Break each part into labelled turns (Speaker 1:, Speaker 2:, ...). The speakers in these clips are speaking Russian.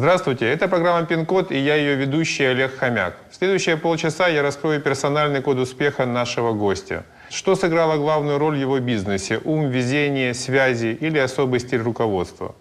Speaker 1: Здравствуйте, это программа «Пин-код» и я ее ведущий Олег Хомяк. В следующие полчаса я раскрою персональный код успеха нашего гостя. Что сыграло главную роль в его бизнесе – ум, везение, связи или особый стиль руководства?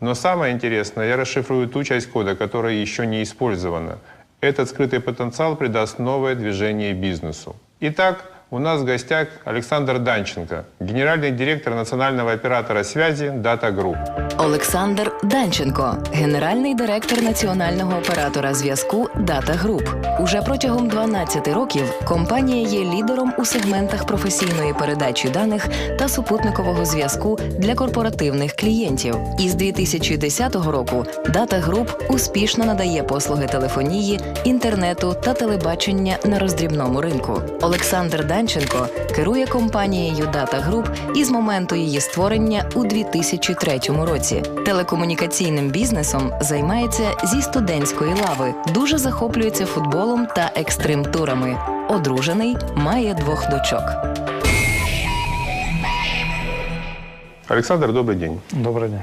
Speaker 1: Но самое интересное, я расшифрую ту часть кода, которая еще не использована. Этот скрытый потенциал придаст новое движение бизнесу. Итак, у нас в гостях Александр Данченко, генеральный директор национального оператора связи Data Group.
Speaker 2: Олександр Данченко, генеральний директор національного оператора зв'язку Data Group. Уже протягом 12 років компанія є лідером у сегментах професійної передачі даних та супутникового зв'язку для корпоративних клієнтів. Із 2010 року Data Group успішно надає послуги телефонії, інтернету та телебачення на роздрібному ринку. Олександр Данченко керує компанією Data Group із моменту її створення у 2003 році. Телекомунікаційним бізнесом займається зі студентської лави, дуже захоплюється футболом та екстрим-турами. Одружений, має двох дочок.
Speaker 1: Александр, добрый день.
Speaker 3: Добрый день.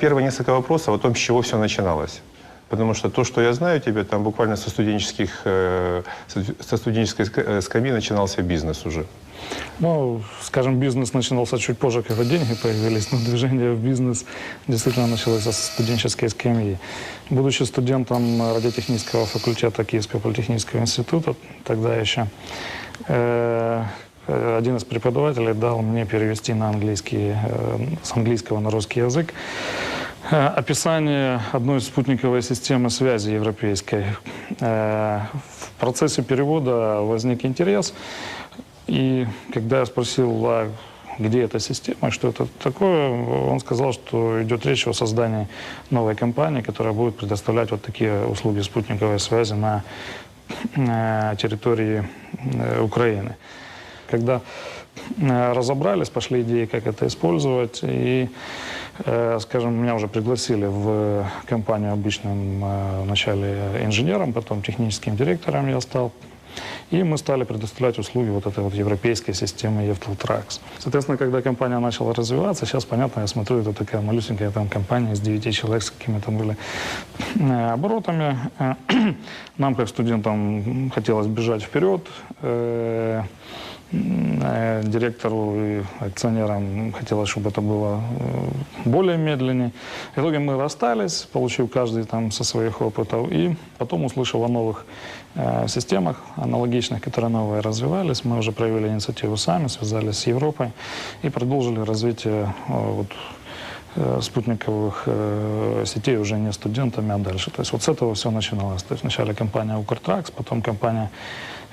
Speaker 1: Первые несколько вопросов о том, с чего все начиналось. Потому что то, что я знаю тебе, там буквально со, студенческих, э, со- студенческой э, скамьи начинался бизнес уже.
Speaker 3: Ну, скажем, бизнес начинался чуть позже, когда деньги появились, но движение в бизнес действительно началось со студенческой скамьи. Будучи студентом радиотехнического факультета Киевского политехнического института, тогда еще, э, э, один из преподавателей дал мне перевести на английский, э, с английского на русский язык описание одной спутниковой системы связи европейской. Э, В процессе перевода возник интерес, и когда я спросил, а где эта система, что это такое, он сказал, что идет речь о создании новой компании, которая будет предоставлять вот такие услуги спутниковой связи на э, территории э, Украины. Когда э, разобрались, пошли идеи, как это использовать, и, э, скажем, меня уже пригласили в компанию обычным э, вначале инженером, потом техническим директором я стал. И мы стали предоставлять услуги вот этой вот европейской системы Евтелтракс. Соответственно, когда компания начала развиваться, сейчас, понятно, я смотрю, это такая малюсенькая там компания из 9 человек с какими-то были э, оборотами. Э, Нам, как студентам, хотелось бежать вперед. Э, Директору и акционерам хотелось, чтобы это было э, более медленнее. В итоге мы расстались, получив каждый там со своих опытов. И потом, услышав о новых э, системах аналогичных, которые новые развивались, мы уже проявили инициативу сами, связались с Европой и продолжили развитие э, вот, э, спутниковых э, сетей уже не студентами, а дальше. То есть вот с этого все начиналось. То есть вначале компания Укртракс, потом компания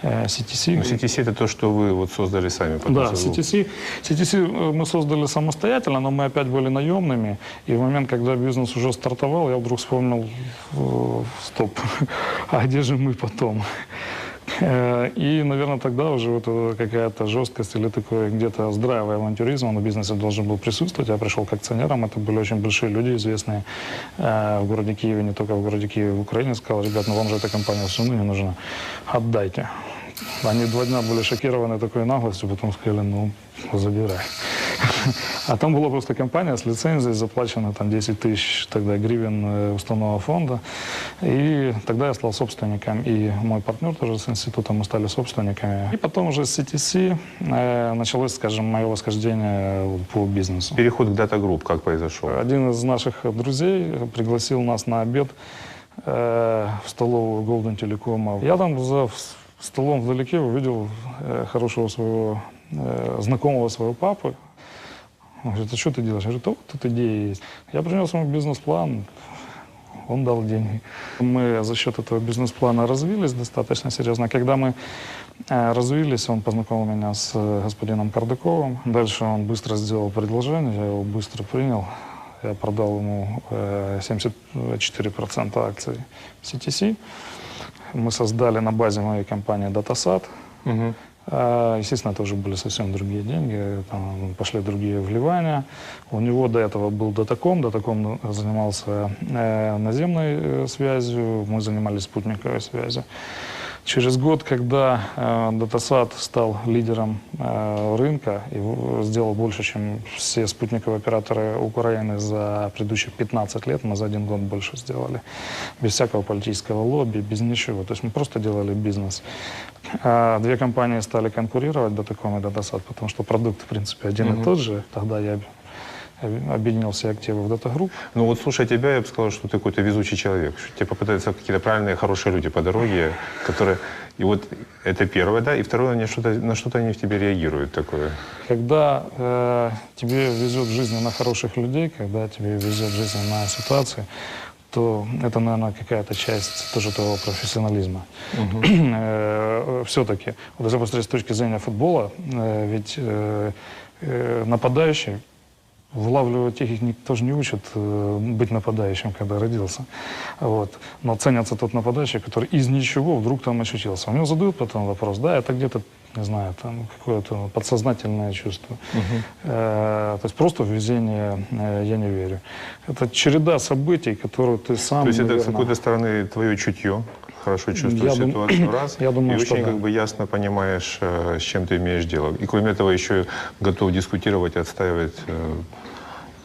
Speaker 3: CTC.
Speaker 1: Ну, CTC это то, что вы вот создали сами.
Speaker 3: Да. CTC, CTC э, мы создали самостоятельно, но мы опять были наемными. И в момент, когда бизнес уже стартовал, я вдруг вспомнил, э, стоп, а где же мы потом? Э, И, наверное, тогда уже вот какая-то жесткость или такой где-то здравый авантюризм на бизнесе должен был присутствовать. Я пришел к акционерам, это были очень большие люди, известные э, в городе Киеве, не только в городе Киеве, в Украине. Сказал, ребят, ну вам же эта компания все равно не нужна, отдайте. Они два дня были шокированы такой наглостью, потом сказали, ну, забирай. А там была просто компания с лицензией, заплачено там 10 тысяч тогда гривен э, уставного фонда. И тогда я стал собственником, и мой партнер тоже с института, мы стали собственниками. И потом уже с CTC э, началось, скажем, мое восхождение э, по бизнесу.
Speaker 1: Переход к Data Group как произошел?
Speaker 3: Один из наших друзей пригласил нас на обед э, в столовую Golden Telecom. Я там за столом вдалеке увидел э, хорошего своего э, знакомого своего папы. Он говорит, а что ты делаешь? Я говорю, да тут идея есть. Я принес ему бизнес-план, он дал деньги. Мы за счет этого бизнес-плана развились достаточно серьезно. Когда мы э, развились, он познакомил меня с господином Кардаковым. Дальше он быстро сделал предложение, я его быстро принял. Я продал ему э, 74% акций CTC. Мы создали на базе моей компании DataSat.
Speaker 1: Мгм.
Speaker 3: А, Естественно, это уже были совсем другие деньги, там пошли другие вливания. У него до этого был Датаком, Датаком занимался э, наземной э, связью, мы занимались спутниковой связью. Через год, когда э, Датасат стал лидером э, рынка и сделал больше, чем все спутниковые операторы Украины за предыдущих 15 лет, мы за один год больше сделали. Без всякого политического лобби, без ничего. То есть мы просто делали бизнес. А две компании стали конкурировать, Датаком и Датасат, потому что продукт, в принципе, один и тот же. Тогда я об- объединил все активы в Датагрупп.
Speaker 1: Ну вот слушая тебя, я бы сказал, что ты какой-то везучий человек. Что тебе попадаются какие-то правильные, хорошие люди по дороге, которые... И вот это первое, да, и второе, они что-то, на что-то они в тебе реагируют такое.
Speaker 3: Когда э, тебе везет в жизни на хороших людей, когда тебе везет в жизни на ситуации, то это, наверное, какая-то часть тоже твоего профессионализма. Все-таки, вот если посмотреть с точки зрения футбола, э, ведь э, э, нападающий Вылавливать их, их никто же не учит э, быть нападающим, когда родился. Вот. Но ценится тот нападающий, который из ничего вдруг там очутился. У него задают потом вопрос, да, это где-то, не знаю, там какое-то подсознательное чувство. Э, то есть просто в везение э, я не верю. Это череда событий, которую ты сам,
Speaker 1: То есть это с какой-то стороны твое чутье, хорошо чувствуешь
Speaker 3: Я дум-
Speaker 1: ситуацию, раз,
Speaker 3: я думаю,
Speaker 1: и очень
Speaker 3: да.
Speaker 1: как бы ясно понимаешь, э, с чем ты имеешь дело. И кроме этого еще готов дискутировать, отстаивать э,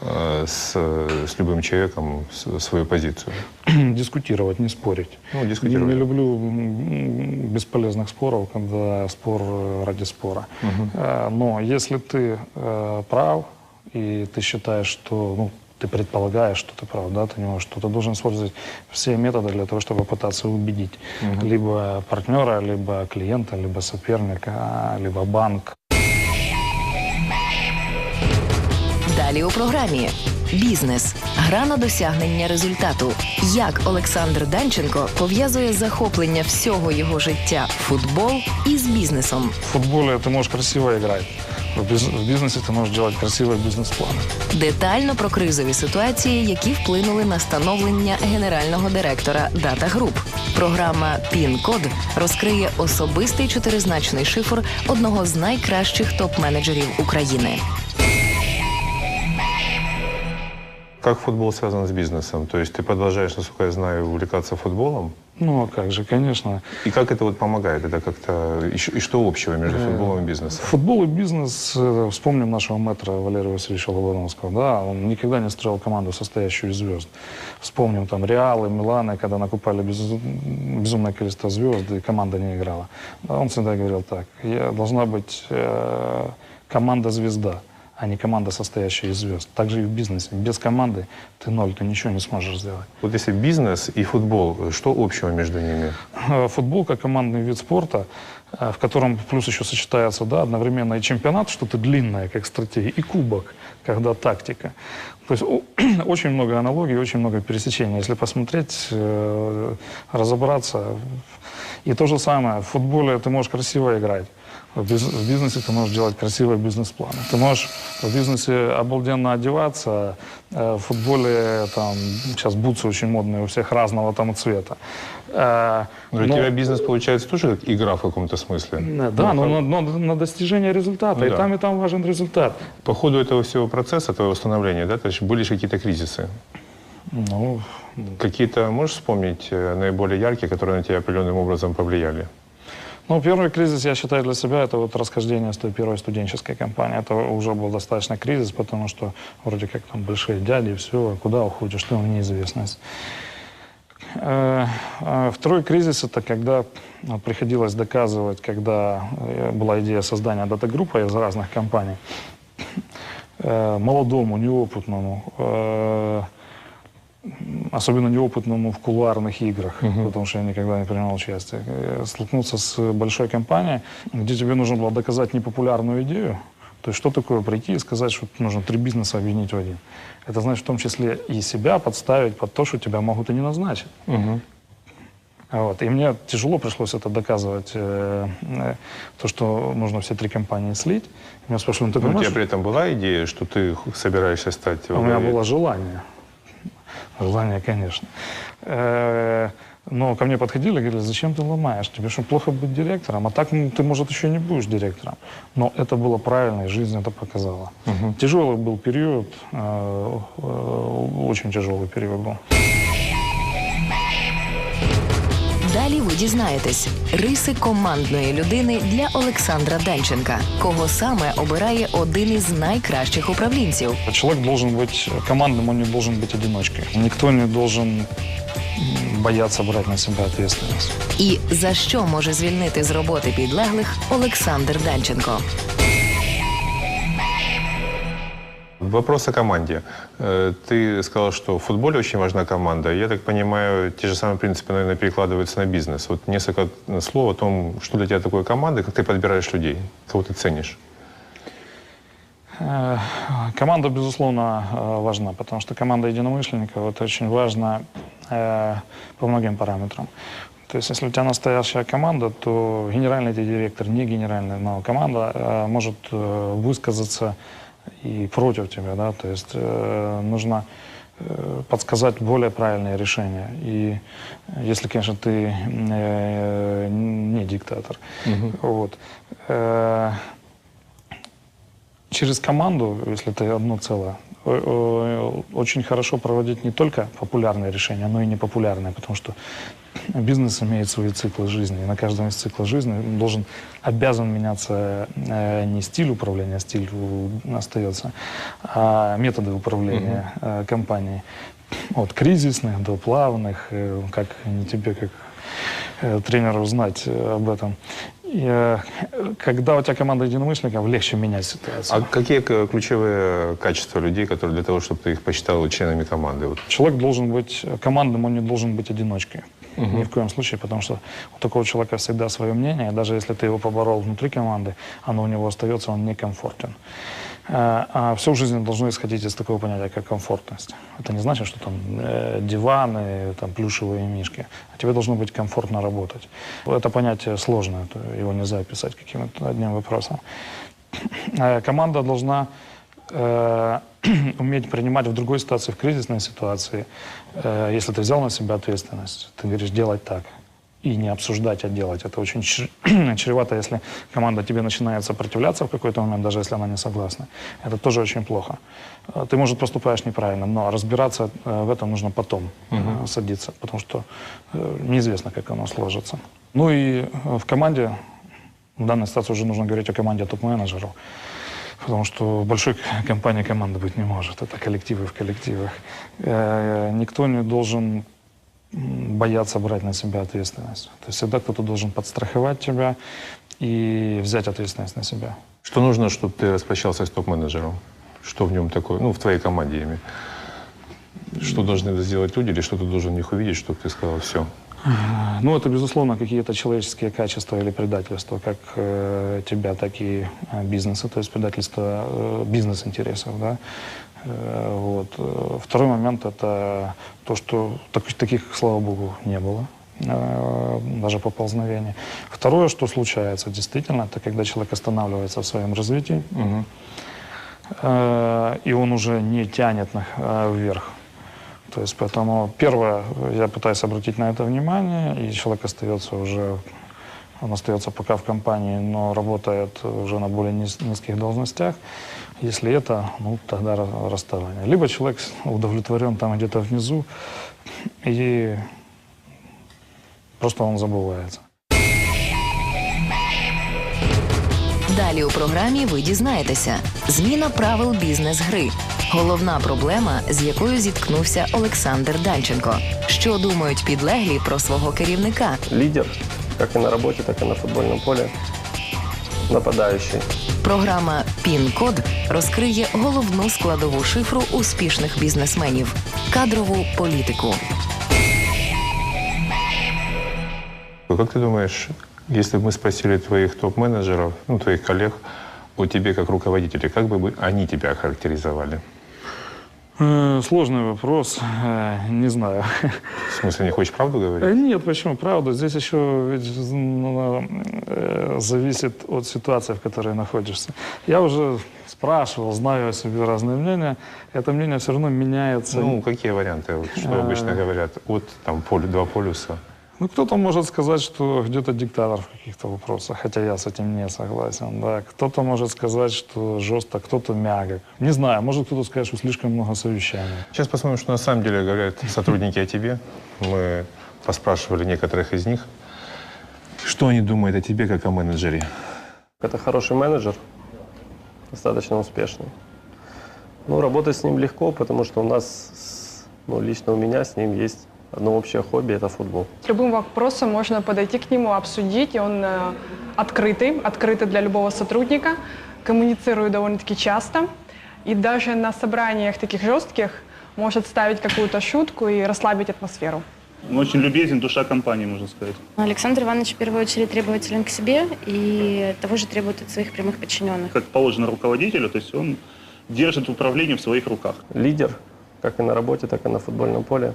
Speaker 1: с, с любым человеком свою позицию.
Speaker 3: дискутировать, не спорить.
Speaker 1: Ну,
Speaker 3: Не,
Speaker 1: дискутировать.
Speaker 3: не люблю м, бесполезных споров, когда спор э, ради спора. Э, Но если ты э, прав, и ты считаешь, что ну, ты предполагаешь, что ты прав, да, ты не можешь, то ты должен использовать все методы для того, чтобы пытаться убедить либо партнера, либо клиента, либо соперника, либо банк.
Speaker 2: Далі у програмі Бізнес. Гра на досягнення результату. Як Олександр Данченко пов'язує захоплення всього його життя футбол із бізнесом.
Speaker 3: В футболе ты можешь красиво играть, в, биз- в бизнесе ты можешь делать красивые бизнес-планы.
Speaker 2: Детально про кризові ситуації, які вплинули на становлення генерального директора Дата Груп. Програма Пін-код розкриє особистий чотиризначний шифр одного з найкращих топ-менеджерів України.
Speaker 1: Как футбол связан с бизнесом? То есть ты продолжаешь, насколько я знаю, увлекаться футболом?
Speaker 3: Ну, а как же, конечно.
Speaker 1: И как это вот помогает? Это как-то... И, что общего между футболом и бизнесом?
Speaker 3: Футбол и бизнес, э, вспомним нашего мэтра Валерия Васильевича Лобановского, да, он никогда не строил команду, состоящую из звезд. Вспомним там Реалы, Миланы, когда накупали без- безумное количество звезд, и команда не играла. Да, Он всегда говорил так, я, должна быть э, команда-звезда, а не команда, состоящая из звезд. Так же и в бизнесе. Без команды ты ноль, ты ничего не сможешь сделать.
Speaker 1: Вот если бизнес и футбол, что общего между ними?
Speaker 3: Э, Футбол как командный вид спорта, э, в котором плюс еще сочетается да, одновременно и чемпионат, что-то длинное, как стратегия, и кубок, когда тактика. То есть очень много аналогий, очень много пересечений. Если посмотреть, э, разобраться. И то же самое, в футболе ты можешь красиво играть. В биз- в бизнесе ты можешь делать красивые бизнес-планы. Ты можешь в бизнесе обалденно одеваться, э, в футболе там сейчас бутсы очень модные у всех разного там цвета. Э,
Speaker 1: Ну, Для
Speaker 3: но-
Speaker 1: тебя бизнес получается тоже как игра в каком-то смысле?
Speaker 3: Э, Да, но,
Speaker 1: Ну,
Speaker 3: на, но на достижение результата.
Speaker 1: Ну
Speaker 3: и
Speaker 1: да.
Speaker 3: там, и там важен результат.
Speaker 1: По ходу этого всего процесса, твоего становления, да, то есть были же какие-то кризисы?
Speaker 3: Ну,
Speaker 1: Какие-то, можешь вспомнить, э, наиболее яркие, которые на тебя определенным образом повлияли?
Speaker 3: ну, первый кризис, я считаю, для себя, это вот расхождение с той первой студенческой компании. Это уже был достаточно кризис, потому что вроде как там большие дяди, все, куда уходишь, ты в неизвестность. Э, э, Второй кризис это когда э, приходилось доказывать, когда э, была идея создания дата-группы из разных компаний, молодому, неопытному, особенно неопытному в кулуарных играх, потому что я никогда не принимал участие, э, столкнуться с большой компанией, где тебе нужно было доказать непопулярную идею, то есть что такое прийти и сказать, что нужно три бизнеса объединить в один? Это значит в том числе и себя подставить под то, что тебя могут и не назначить. Вот. И мне тяжело пришлось это доказывать, э, э, то, что нужно все три компании слить. Меня спрашивают, ну, ты
Speaker 1: Ну, у тебя
Speaker 3: понимаешь,
Speaker 1: при этом была идея, что ты собираешься стать...
Speaker 3: у меня было желание. Желание, конечно. Э, Но ко мне подходили и говорили, зачем ты ломаешь? Тебе что, плохо быть директором? А так ну, ты, может, еще не будешь директором. Но это было правильно, и жизнь это показала. Тяжелый был период, э, э, очень тяжелый период был.
Speaker 2: Далі ви дізнаєтесь риси командної людини для Олександра Данченка, кого саме обирає один із найкращих управлінців.
Speaker 3: Человек должен быть командным, он не должен быть одиночкой. Никто не должен м, бояться брать на себя ответственность.
Speaker 2: І за що може звільнити з роботи підлеглих Олександр Данченко.
Speaker 1: Вопрос о команде. Э, Ты сказал, что в футболе очень важна команда. Я так понимаю, те же самые принципы, наверное, перекладываются на бизнес. Вот несколько слов о том, что для тебя такое команда, как ты подбираешь людей, кого ты ценишь.
Speaker 3: Э, Команда, безусловно, э, важна, потому что команда единомышленников – это очень важно по многим параметрам. То есть, если у тебя настоящая команда, то генеральный директор, не генеральный, но команда может высказаться и против тебя, да, то есть э, нужно э, подсказать более правильные решения. И если, конечно, ты э, не диктатор. Вот. Э, через команду, если это одно целое, очень хорошо проводить не только популярные решения, но и непопулярные, потому что бизнес имеет свои циклы жизни, и на каждом из циклов жизни должен, обязан меняться э, не стиль управления, стиль у- остается, а методы управления э, компанией. От кризисных до плавных, э, как не тебе, как тренеру знать э, об этом. И, э, когда у тебя команда единомышленников, легче менять ситуацию.
Speaker 1: А какие ключевые качества людей, которые для того, чтобы ты их посчитал членами команды? Вот.
Speaker 3: Человек должен быть командным, он не должен быть одиночкой. Ни в коем случае, потому что у такого человека всегда свое мнение. Даже если ты его поборол внутри команды, оно у него остается, он некомфортен. Э, А все в должно исходить из такого понятия, как комфортность. Это не значит, что там э, диваны, там плюшевые мишки. А тебе должно быть комфортно работать. Это понятие сложное, его нельзя описать каким-то одним вопросом. Э, Команда должна э, уметь принимать в другой ситуации, в кризисной ситуации, если ты взял на себя ответственность, ты говоришь делать так. И не обсуждать, а делать. Это очень чр- чревато, если команда тебе начинает сопротивляться в какой-то момент, даже если она не согласна. Это тоже очень плохо. Э, Ты, может, поступаешь неправильно, но разбираться э, в этом нужно потом, э, садиться, потому что неизвестно, как оно сложится. Ну и в команде, в данной ситуации уже нужно говорить о команде топ-менеджеров. Потому что в большой компании команды быть не может. Это коллективы в коллективах. Никто не должен м, бояться брать на себя ответственность. То есть всегда кто-то должен подстраховать тебя и взять ответственность на себя.
Speaker 1: Что нужно, чтобы ты распрощался с топ-менеджером? Что в нем такое? Ну, в твоей команде, я имею. Что должны сделать люди или что ты должен в них увидеть, чтобы ты сказал, все,
Speaker 3: Ну, это, безусловно, какие-то человеческие качества или предательства, как э, тебя, так и э, бизнеса, то есть предательство э, бизнес-интересов, да. Э, вот. Э, Второй момент – это то, что так- таких, слава богу, не было э, даже поползновений. Второе, что случается действительно, это когда человек останавливается в своем развитии, э, и он уже не тянет вверх. То есть поэтому первое, я пытаюсь обратить на это внимание, и человек остается уже, он остается пока в компании, но работает уже на более низ- низких должностях. Если это, ну тогда ра- расставание. Либо человек удовлетворен там где-то внизу, и просто он забывается.
Speaker 2: Далі у програмі ви дізнаєтеся: зміна правил бізнес-гри. Головна проблема, з якою зіткнувся Олександр Данченко. Що думають підлеглі про свого керівника?
Speaker 4: лидер, как и на работе, так и на футбольном поле, нападающий.
Speaker 2: Програма Пін-код розкриє головну складову шифру успішних бізнесменів кадрову політику.
Speaker 1: Как ты думаешь, если бы мы спросили твоих топ-менеджеров, ну, твоих коллег, о тебе как руководителе, как бы бы они тебя охарактеризовали?
Speaker 3: Э, Сложный вопрос, э, не знаю.
Speaker 1: В смысле, не хочешь правду
Speaker 3: Э,
Speaker 1: говорить?
Speaker 3: Нет, почему? Правда. Здесь еще ведь, ну, э, зависит от ситуации, в которой находишься. Я уже спрашивал, знаю о себе разные мнения. Это мнение все равно меняется.
Speaker 1: Ну, какие варианты, вот, что
Speaker 3: Э.
Speaker 1: обычно говорят? Вот там поле, два полюса.
Speaker 3: Ну, кто-то может сказать, что где-то диктатор в каких-то вопросах, хотя я с этим не согласен. Да. Кто-то может сказать, что жестко, кто-то мягок. Не знаю, может кто-то сказать, что слишком много совещаний.
Speaker 1: Сейчас посмотрим, что на самом деле говорят сотрудники о тебе. Мы поспрашивали некоторых из них. Что они думают о тебе как о менеджере?
Speaker 4: Это хороший менеджер, достаточно успешный. Ну, работать с ним легко, потому что у нас, ну, лично у меня с ним есть одно общее хобби – это футбол.
Speaker 5: С любым вопросом можно подойти к нему, обсудить. И он э, открытый, открытый для любого сотрудника, коммуницирует довольно-таки часто. И даже на собраниях таких жестких может ставить какую-то шутку и расслабить атмосферу.
Speaker 6: Он очень любезен, душа компании, можно сказать.
Speaker 7: Александр Иванович в первую очередь требователен к себе и того же требует от своих прямых подчиненных.
Speaker 6: Как положено руководителю, то есть он держит управление в своих руках.
Speaker 4: Лидер, как и на работе, так и на футбольном поле.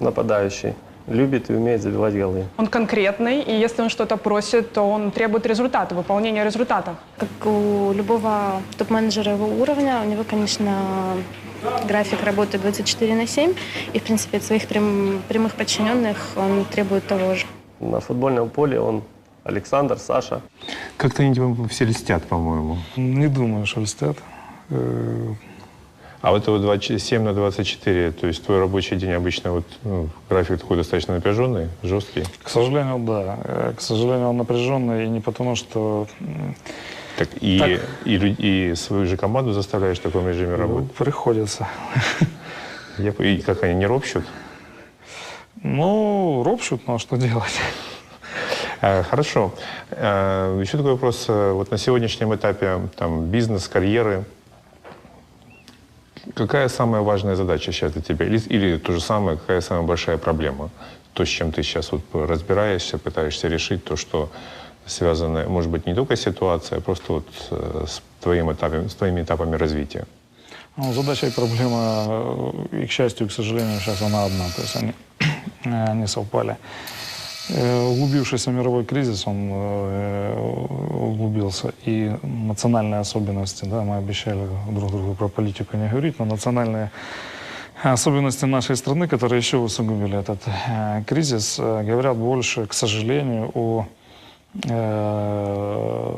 Speaker 4: Нападающий. Любит и умеет забивать голы.
Speaker 5: Он конкретный, и если он что-то просит, то он требует результата, выполнения результата.
Speaker 7: Как у любого топ-менеджера его уровня, у него, конечно, график работы 24 на 7, и, в принципе, от своих прям- прямых подчиненных он требует того же.
Speaker 4: На футбольном поле он Александр, Саша.
Speaker 1: Как-то они тебе все льстят, по-моему.
Speaker 3: Не думаю, что льстят.
Speaker 1: А вот это вот 27 на 24, то есть твой рабочий день обычно вот ну, график такой достаточно напряженный, жесткий.
Speaker 3: К сожалению, да. Э, К сожалению, он напряженный, и не потому, что
Speaker 1: Так и,
Speaker 3: Так.
Speaker 1: И, и свою же команду заставляешь в таком режиме
Speaker 3: ну,
Speaker 1: работать.
Speaker 3: приходится.
Speaker 1: Я И как они не ропщут?
Speaker 3: Ну, ропщут, но что делать?
Speaker 1: Э, Хорошо. Э, Еще такой вопрос. Вот на сегодняшнем этапе там, бизнес, карьеры. Какая самая важная задача сейчас для тебя? Или, или то же самое, какая самая большая проблема? То, с чем ты сейчас вот разбираешься, пытаешься решить, то, что связано, может быть, не только ситуация, а просто вот э, с, твоим этапом, с твоими этапами развития.
Speaker 3: Ну, задача и проблема, э, и к счастью, и к сожалению, сейчас она одна. То есть они, э, они совпали. Э, Углубившийся мировой кризис, он э, углубился. И национальные особенности, да, мы обещали друг другу про политику не говорить, но национальные особенности нашей страны, которые еще усугубили этот э, кризис, говорят больше, к сожалению, о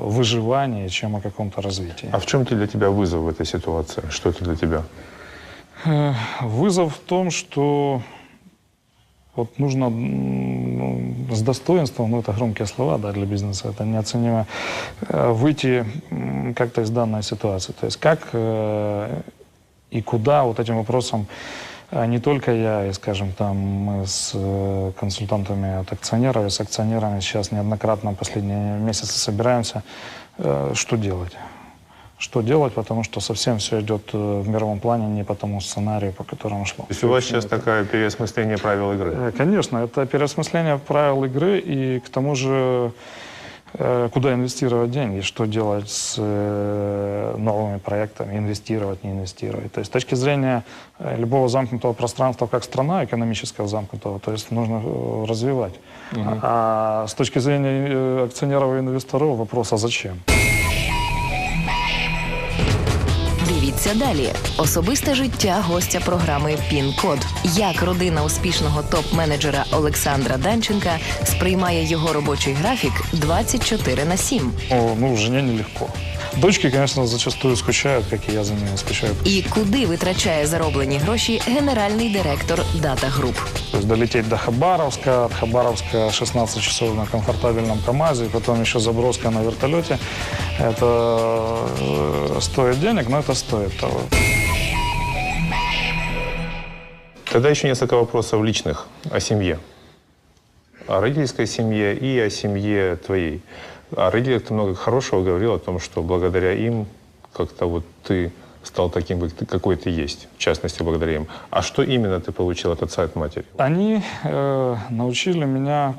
Speaker 3: выживании, чем о каком-то развитии.
Speaker 1: А в чем для тебя вызов в этой ситуации? Что это для тебя?
Speaker 3: Вызов в том, что вот нужно м, с достоинством, ну это громкие слова да, для бизнеса, это неоценимо, э, выйти как-то из данной ситуации. То есть как э, и куда вот этим вопросом э, не только я, и, скажем, там мы с консультантами от акционеров с акционерами сейчас неоднократно последние месяцы собираемся, что делать что делать, потому что совсем все идет э, в мировом плане не по тому сценарию, по которому шло.
Speaker 1: То есть у вас сейчас такое переосмысление правил игры?
Speaker 3: Э, Конечно, это переосмысление правил игры и к тому же э, куда инвестировать деньги, что делать с новыми проектами, инвестировать, не инвестировать. То есть с точки зрения любого замкнутого пространства, как страна экономического замкнутого, то есть нужно развивать. А с точки зрения акционеров и инвесторов вопрос, а зачем?
Speaker 2: Дивіться далі. Особисте життя гостя програми Пін-код. Як родина успішного топ-менеджера Олександра Данченка сприймає його робочий графік 24 на 7.
Speaker 3: О, ну, жене нелегко. Дочки, конечно, зачастую скучают, как и я за ними скучаю.
Speaker 2: І куди витрачає зароблені гроші генеральний директор Дата Груп.
Speaker 3: То есть долететь до Хабаровска, от Хабаровска 16 часов на комфортабельном КАМАЗе, и потом еще заброска на вертолете. Это э, стоит денег, но это стоит того.
Speaker 1: Тогда еще несколько вопросов личных о семье. О родительской семье и о семье твоей. О родителях ты много хорошего говорил о том, что благодаря им как-то вот ты стал таким, какой ты есть, в частности, благодаря им. А что именно ты получил от отца и от матери?
Speaker 3: Они э, научили меня,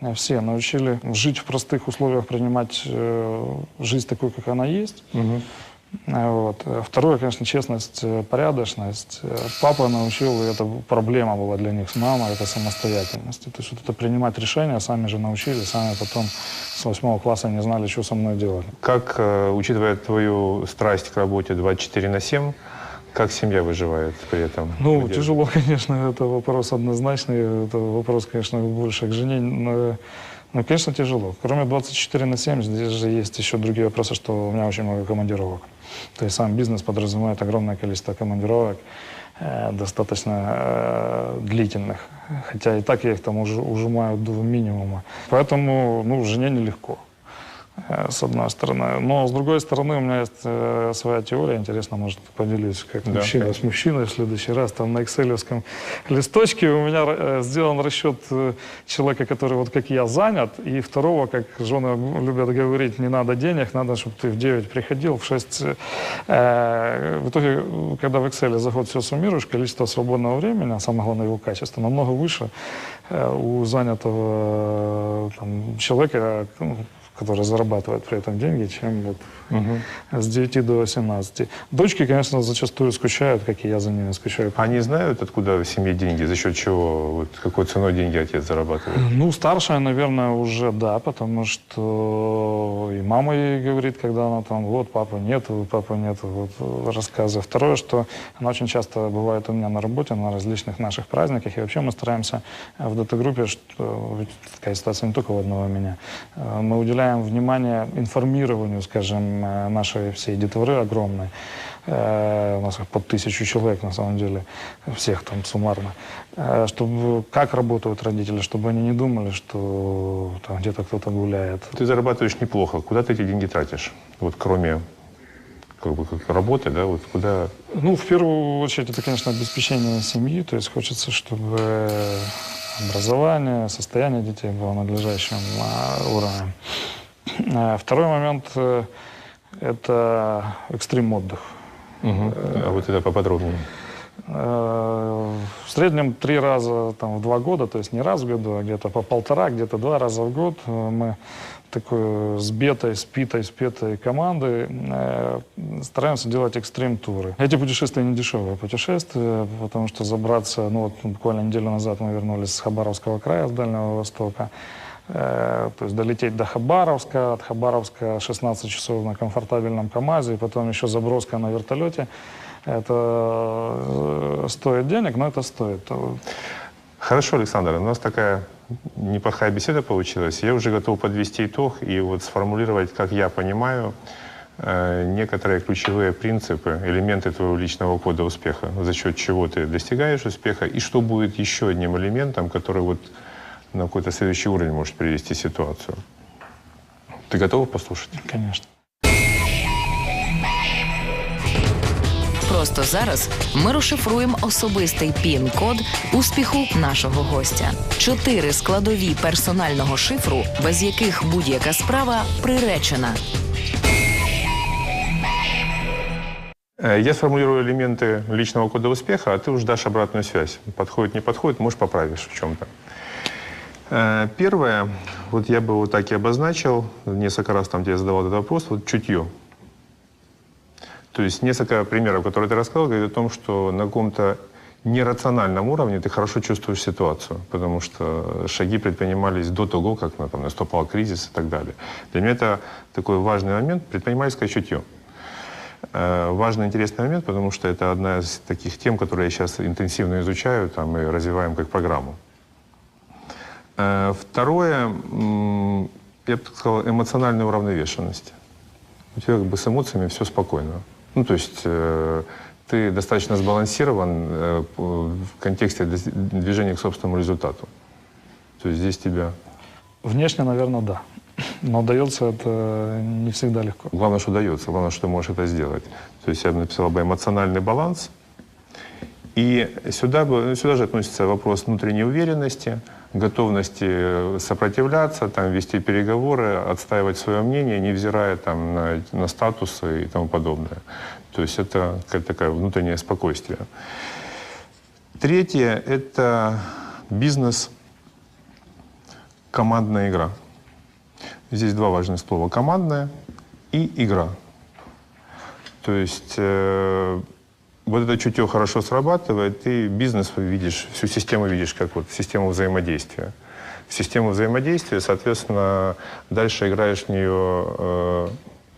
Speaker 3: э, все научили жить в простых условиях, принимать э, жизнь такой, как она есть. Э, Вот. Э, Второе, конечно, честность, э, порядочность. Э, Папа научил, и это проблема была для них с мамой, это самостоятельность. То есть вот это принимать решения, сами же научили, сами потом с восьмого класса не знали, что со мной делать.
Speaker 1: Как, э, учитывая твою страсть к работе 24 на 7, как семья выживает при этом?
Speaker 3: Ну, тяжело, конечно, это вопрос однозначный. Это вопрос, конечно, больше к жене. Ну, конечно, тяжело. Кроме 24 на 7, здесь же есть еще другие вопросы, что у меня очень много командировок. То есть сам бизнес подразумевает огромное количество командировок, э, достаточно э, длительных. Хотя и так я их там уже ужимаю до минимума. Поэтому, ну, жене нелегко с одной стороны. Но с другой стороны, у меня есть э, своя теория, интересно, может, поделюсь, как
Speaker 1: Да,
Speaker 3: мужчина
Speaker 1: конечно.
Speaker 3: с мужчиной в следующий раз. Там на экселевском листочке у меня э, сделан расчет э, человека, который вот как я занят, и второго, как жены любят говорить, не надо денег, надо, чтобы ты в 9 приходил, в 6. э, в итоге, э, когда в Excel за год все суммируешь, количество свободного времени, а самое главное его качество, намного выше э, у занятого э, там, человека, который зарабатывает при этом деньги, чем вот с 9 до 18. Дочки, конечно, зачастую скучают, как и я за ними скучаю.
Speaker 1: Они знают, откуда в семье деньги, за счет чего, вот, какой ценой деньги отец зарабатывает?
Speaker 3: Ну, старшая, наверное, уже да, потому что и мама ей говорит, когда она там, вот, папы нету, папы нету, вот, рассказы. Второе, что она очень часто бывает у меня на работе, на различных наших праздниках, и вообще мы стараемся в дата-группе, что такая ситуация не только у одного меня, э, мы уделяем внимание информированию, скажем, э, нашей всей детворы огромной. Э, У нас их под тысячу человек, на самом деле, всех там суммарно. Э, Чтобы как работают родители, чтобы они не думали, что там где-то кто-то гуляет.
Speaker 1: Ты зарабатываешь неплохо. Куда ты эти деньги тратишь? Вот кроме как бы, как работы, да, вот куда...
Speaker 3: Ну, в первую очередь, это, конечно, обеспечение семьи. То есть хочется, чтобы образование, состояние детей было надлежащим а, уровнем. Второй момент это экстрим отдых.
Speaker 1: А вот это поподробнее.
Speaker 3: Э, В среднем три раза там, в два года, то есть не раз в году, а где-то по полтора, где-то два раза в год э, мы такой сбитой, спитой, спетой команды э, стараемся делать экстрим-туры. Эти путешествия не дешевые путешествия, потому что забраться, ну вот буквально неделю назад мы вернулись с Хабаровского края, с Дальнего Востока, то есть долететь до Хабаровска, от Хабаровска 16 часов на комфортабельном КАМАЗе, и потом еще заброска на вертолете. Это э, стоит денег, но это стоит.
Speaker 1: Хорошо, Александр, у нас такая неплохая беседа получилась. Я уже готов подвести итог и вот сформулировать, как я понимаю, э, некоторые ключевые принципы, элементы твоего личного кода успеха, за счет чего ты достигаешь успеха, и что будет еще одним элементом, который вот на какой-то следующий уровень может привести ситуацию. Ты готов послушать?
Speaker 3: Конечно.
Speaker 2: Просто зараз ми розшифруємо особистий пін-код успіху нашого гостя. Чотири складові персонального шифру, без яких будь-яка справа приречена.
Speaker 1: Э, Я сформулирую элементы личного кода успеха, а ты уже дашь обратную связь. Подходит, не подходит, может, поправишь в чем-то. Э, Первое, вот я бы вот так и обозначил, несколько раз там тебе задавал этот вопрос, вот чутье. То есть несколько примеров, которые ты рассказал, говорят о том, что на каком-то нерациональном уровне ты хорошо чувствуешь ситуацию, потому что шаги предпринимались до того, как ну, там, наступал кризис и так далее. Для меня это такой важный момент, предпринимательское чутье. Э, Важный, интересный момент, потому что это одна из таких тем, которые я сейчас интенсивно изучаю там, и развиваем как программу. Э, Второе, я бы так сказал, эмоциональная уравновешенность. У тебя как бы с эмоциями все спокойно. Ну, то есть э, ты достаточно сбалансирован э, в контексте движения к собственному результату. То есть здесь тебя...
Speaker 3: Внешне, наверное, да. Но дается это не всегда легко.
Speaker 1: Главное, что дается, главное, что ты можешь это сделать. То есть я бы написал бы эмоциональный баланс. И сюда, бы, сюда же относится вопрос внутренней уверенности, готовности э, сопротивляться, там, вести переговоры, отстаивать свое мнение, невзирая там, на, на статусы и тому подобное. То есть это какая-то такое внутреннее спокойствие. Третье – это бизнес, командная игра. Здесь два важных слова – командная и игра. То есть э, вот это чутье хорошо срабатывает, ты бизнес видишь, всю систему видишь как вот систему взаимодействия. Систему взаимодействия, соответственно, дальше играешь в нее э,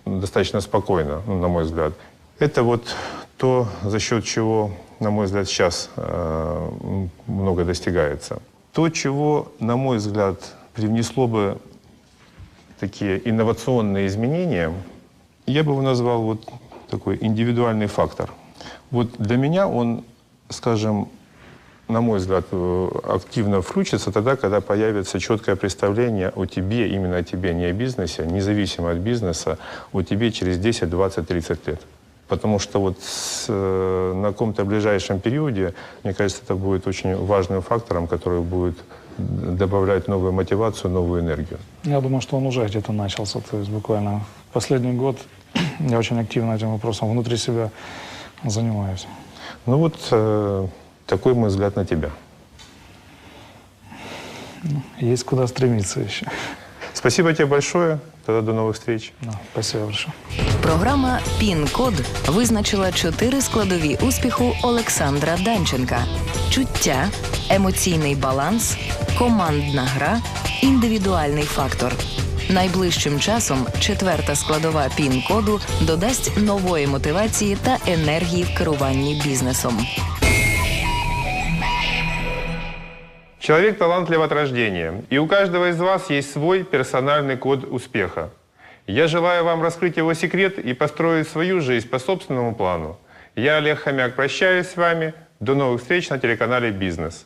Speaker 1: достаточно спокойно, ну, на мой взгляд. Это вот то, за счет чего, на мой взгляд, сейчас э, много достигается. То, чего, на мой взгляд, привнесло бы такие инновационные изменения, я бы его назвал вот такой индивидуальный фактор. Вот для меня он, скажем, на мой взгляд, э, активно включится тогда, когда появится четкое представление о тебе, именно о тебе, не о бизнесе, независимо от бизнеса, о тебе через 10, 20, 30 лет. Потому что вот с, э, на каком-то ближайшем периоде, мне кажется, это будет очень важным фактором, который будет добавлять новую мотивацию, новую энергию.
Speaker 3: Я думаю, что он уже где-то начался. То есть буквально последний год я очень активно этим вопросом внутри себя занимаюсь.
Speaker 1: Ну вот э, такой мой взгляд на тебя.
Speaker 3: Есть куда стремиться еще.
Speaker 1: Спасибо тебе большое. Тогда до новых встреч.
Speaker 3: Да, спасибо большое.
Speaker 2: Програма Пін-код визначила чотири складові успіху Олександра Данченка: чуття, емоційний баланс, командна гра, індивідуальний фактор. Найближчим часом четверта складова пін-коду додасть нової мотивації та енергії в керуванні бізнесом.
Speaker 1: Человек талантлив от рождения, и у каждого из вас есть свой персональный код успеха. Я желаю вам раскрыть его секрет и построить свою жизнь по собственному плану. Я, Олег Хомяк, прощаюсь с вами. До новых встреч на телеканале «Бизнес».